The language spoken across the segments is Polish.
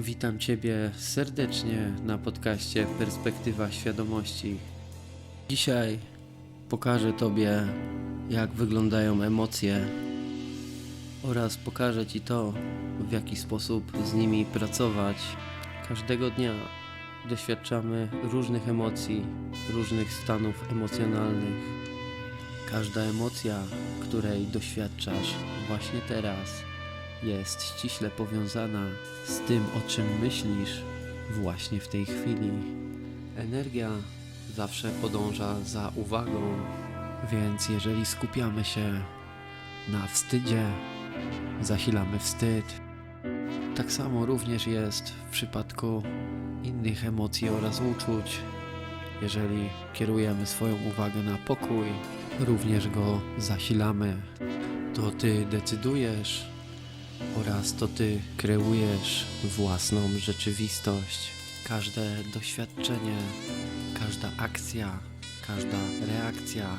Witam Ciebie serdecznie na podcaście Perspektywa Świadomości. Dzisiaj pokażę Tobie, jak wyglądają emocje oraz pokażę Ci to, w jaki sposób z nimi pracować. Każdego dnia doświadczamy różnych emocji, różnych stanów emocjonalnych. Każda emocja, której doświadczasz właśnie teraz, jest ściśle powiązana z tym, o czym myślisz właśnie w tej chwili. Energia zawsze podąża za uwagą, więc jeżeli skupiamy się na wstydzie, zasilamy wstyd. Tak samo również jest w przypadku innych emocji oraz uczuć. Jeżeli kierujemy swoją uwagę na pokój, również go zasilamy. To ty decydujesz oraz to ty kreujesz własną rzeczywistość. Każde doświadczenie, każda akcja, każda reakcja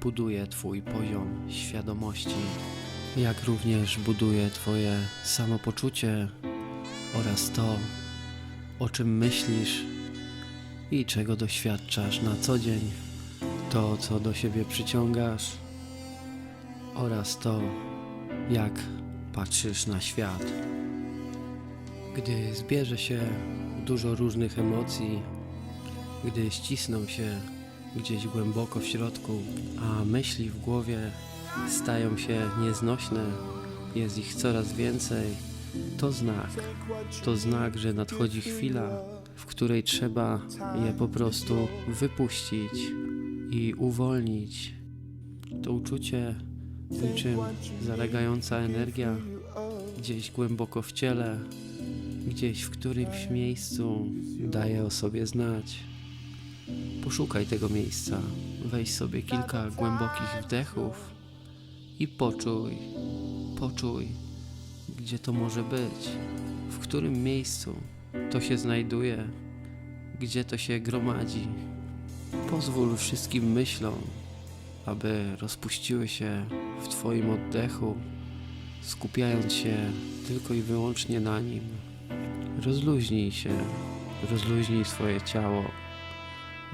buduje twój poziom świadomości, jak również buduje twoje samopoczucie oraz to, o czym myślisz i czego doświadczasz na co dzień, to co do siebie przyciągasz oraz to, jak patrzysz na świat. Gdy zbierze się dużo różnych emocji, gdy ścisną się gdzieś głęboko w środku, a myśli w głowie stają się nieznośne, jest ich coraz więcej, to znak. To znak, że nadchodzi chwila, w której trzeba je po prostu wypuścić i uwolnić. To uczucie niczym zalegająca energia gdzieś głęboko w ciele, gdzieś w którymś miejscu daje o sobie znać. Poszukaj tego miejsca, weź sobie kilka głębokich wdechów i poczuj, poczuj, gdzie to może być, w którym miejscu to się znajduje, gdzie to się gromadzi. Pozwól wszystkim myślom, aby rozpuściły się w Twoim oddechu, skupiając się tylko i wyłącznie na nim. Rozluźnij się, rozluźnij swoje ciało,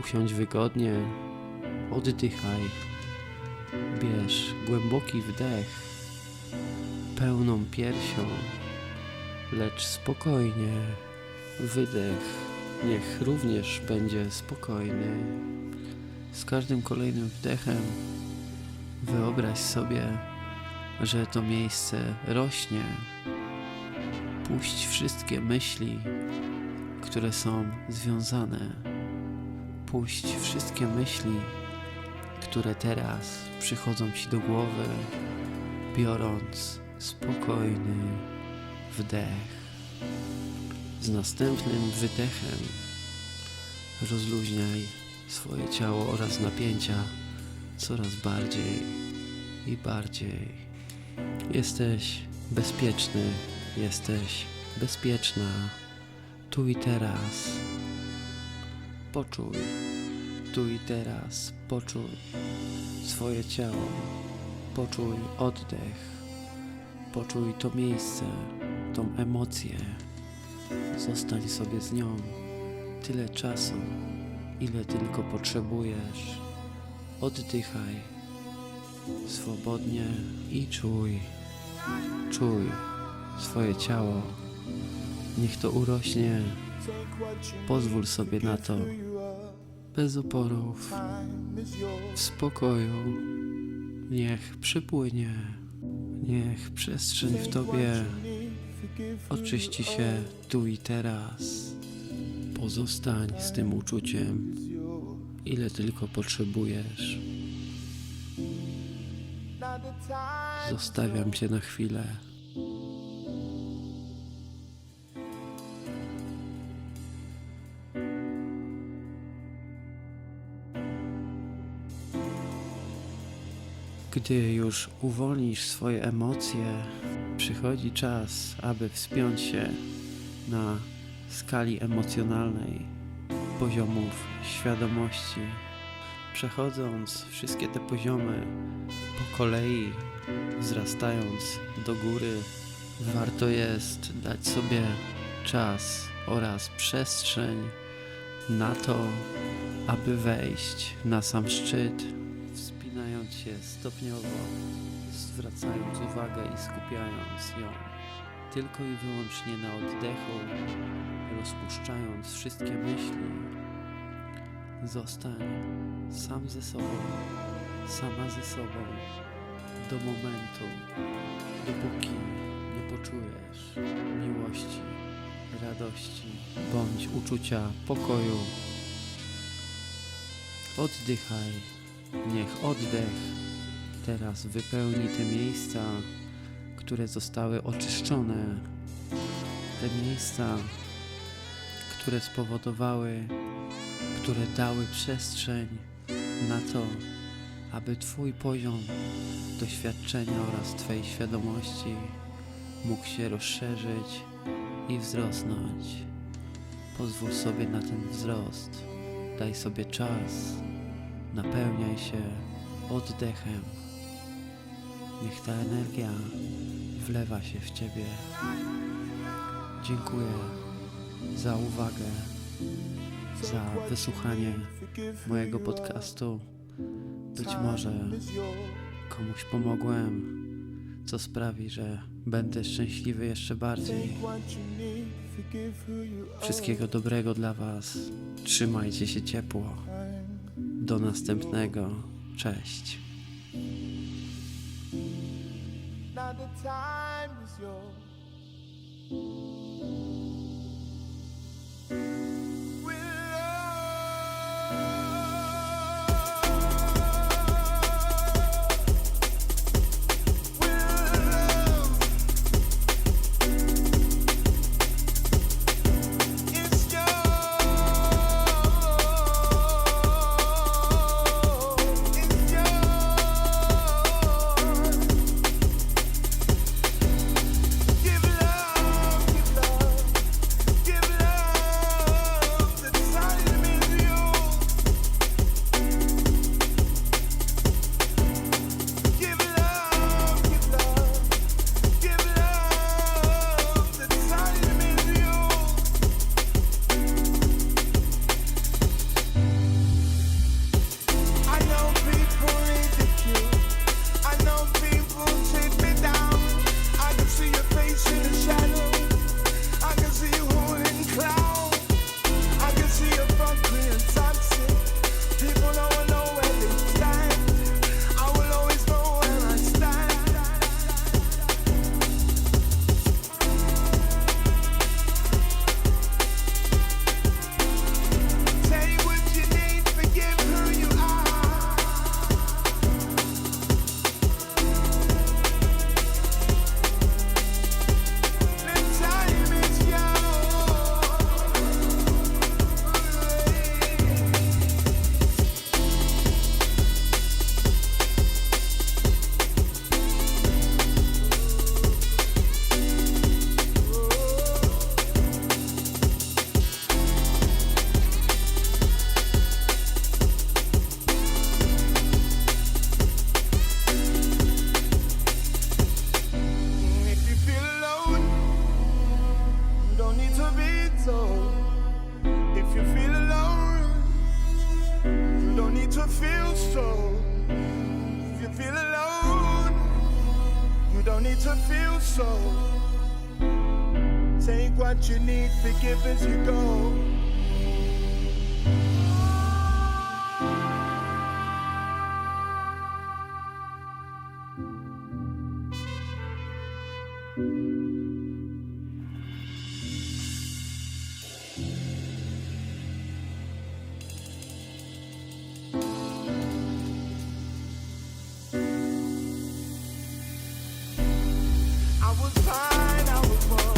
usiądź wygodnie, oddychaj, bierz głęboki wdech, pełną piersią, lecz spokojnie, wydech niech również będzie spokojny. Z każdym kolejnym wdechem wyobraź sobie, że to miejsce rośnie. Puść wszystkie myśli, które są związane. Puść wszystkie myśli, które teraz przychodzą ci do głowy, biorąc spokojny wdech. Z następnym wydechem rozluźniaj swoje ciało oraz napięcia coraz bardziej i bardziej. Jesteś bezpieczny, jesteś bezpieczna tu i teraz. Poczuj tu i teraz, poczuj swoje ciało, poczuj oddech, poczuj to miejsce, tą emocję. Zostań sobie z nią tyle czasu, ile tylko potrzebujesz. Oddychaj swobodnie i czuj, czuj swoje ciało. Niech to urośnie. Pozwól sobie na to. Bez oporów, w spokoju. Niech przypłynie. Niech przestrzeń w tobie oczyści się tu i teraz. Pozostań z tym uczuciem, ile tylko potrzebujesz. Zostawiam cię na chwilę. Gdy już uwolnisz swoje emocje, przychodzi czas, aby wspiąć się na skali emocjonalnej poziomów świadomości. Przechodząc wszystkie te poziomy po kolei, wzrastając do góry, warto jest dać sobie czas oraz przestrzeń na to, aby wejść na sam szczyt, wspinając się stopniowo, zwracając uwagę i skupiając ją tylko i wyłącznie na oddechu, rozpuszczając wszystkie myśli. Zostań sam ze sobą, sama ze sobą do momentu, dopóki nie poczujesz miłości, radości bądź uczucia pokoju. Oddychaj, niech oddech teraz wypełni te miejsca, które zostały oczyszczone, te miejsca, które spowodowały, które dały przestrzeń na to, aby Twój poziom doświadczenia oraz Twojej świadomości mógł się rozszerzyć i wzrosnąć. Pozwól sobie na ten wzrost. Daj sobie czas. Napełniaj się oddechem. Niech ta energia wlewa się w Ciebie. Dziękuję za uwagę, za wysłuchanie mojego podcastu. Być może komuś pomogłem, co sprawi, że będę szczęśliwy jeszcze bardziej. Wszystkiego dobrego dla Was. Trzymajcie się ciepło. Do następnego. Cześć. Now the time is yours. Need, you go. I was fine, I was wrong.